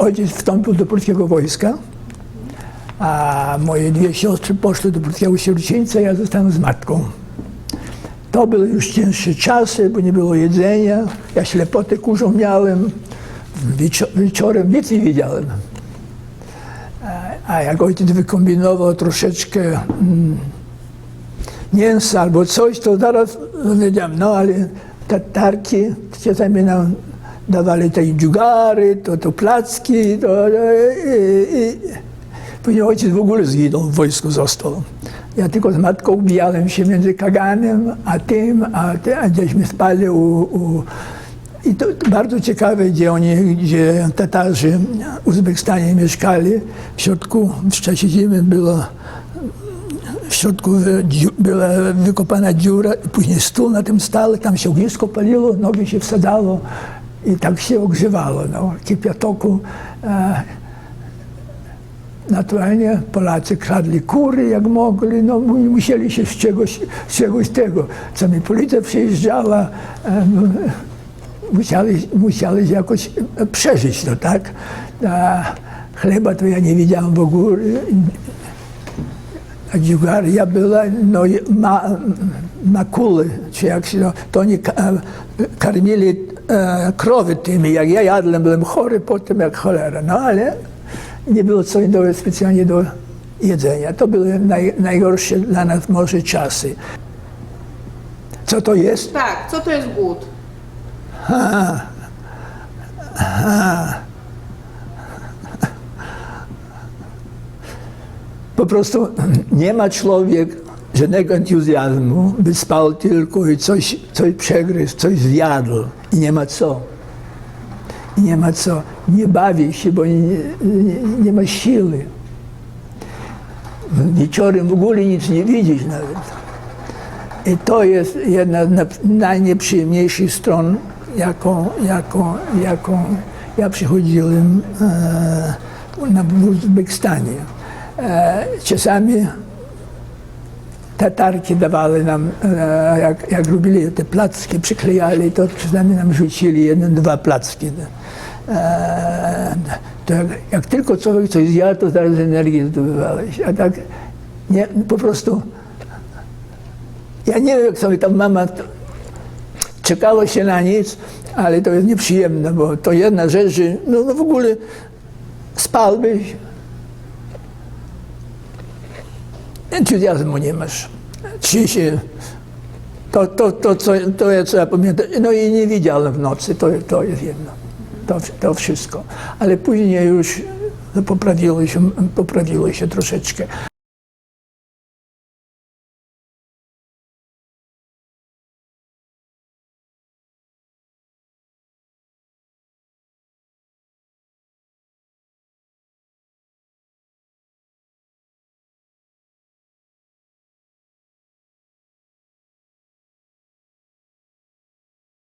ojciec wstąpił do polskiego wojska, a moje dwie siostry poszły do polskiego sierocińca, ja zostałem z matką. To były już cięższe czasy, bo nie było jedzenia. Ja ślepotę kurzą miałem. Wieczo- wieczorem nic nie widziałem. A- A jak ojciec wykombinował troszeczkę mm, mięsa albo coś, to zaraz wiedziałem, no ale tatarki czasami nam dawali te dziugary, to, to placki, to, i, Później ojciec w ogóle zginął, w wojsku został. Ja tylko z matką bijałem się między Kaganem a tym, a, ty- a gdzieśmy spali u, u i to bardzo ciekawe, gdzie oni, gdzie Tatarzy w Uzbekistanie mieszkali. W środku, w czasie zimy było, w środku była wykopana dziura i później stół na tym stał, tam się ognisko paliło, nogi się wsadzało i tak się ogrzewało, no, kipiatoku. E, Naturalnie Polacy kradli kury jak mogli, no mu- musieli się z czegoś, z czegoś tego. Co mi policja przyjeżdżała, em, musieli, musieli jakoś e, przeżyć, no tak. A chleba to ja nie widziałem w ogóle. A dziugaria była, no ma, makule, czy jak się, no, to oni e, karmili e, krowy tymi, jak ja jadłem, byłem chory potem jak cholera, no ale nie było co do, specjalnie do jedzenia. To były naj, najgorsze dla nas może czasy. Co to jest? Tak, co to jest głód? Po prostu nie ma człowiek żadnego entuzjazmu, by spał tylko i coś, coś przegryzł, coś zjadł i nie ma co. I nie ma co. Nie bawi się, bo nie, nie, nie ma siły. Wieczorem w ogóle nic nie widzisz nawet. I to jest jedna z najnieprzyjemniejszych stron, jaką, jaką, jaką ja przychodziłem e, na, Uzbekistanie. E, czasami tatarki dawali nam, e, jak, jak robili te placki, przyklejali, to czasami nam rzucili jeden, dwa placki. E, to jak, jak tylko człowiek coś zjadł, to zaraz energię zdobywałeś. A tak nie, po prostu ja nie wiem, jak sobie tam mama czekało się na nic, ale to jest nieprzyjemne, bo to jedna rzecz, że no, no w ogóle spałbyś, entuzjazmu nie masz. Czy się, to, to, to, co, to ja trzeba. No i nie widziałem w nocy, to, to jest jedno. To, to wszystko. Ale później już poprawiło się, poprawiło się troszeczkę.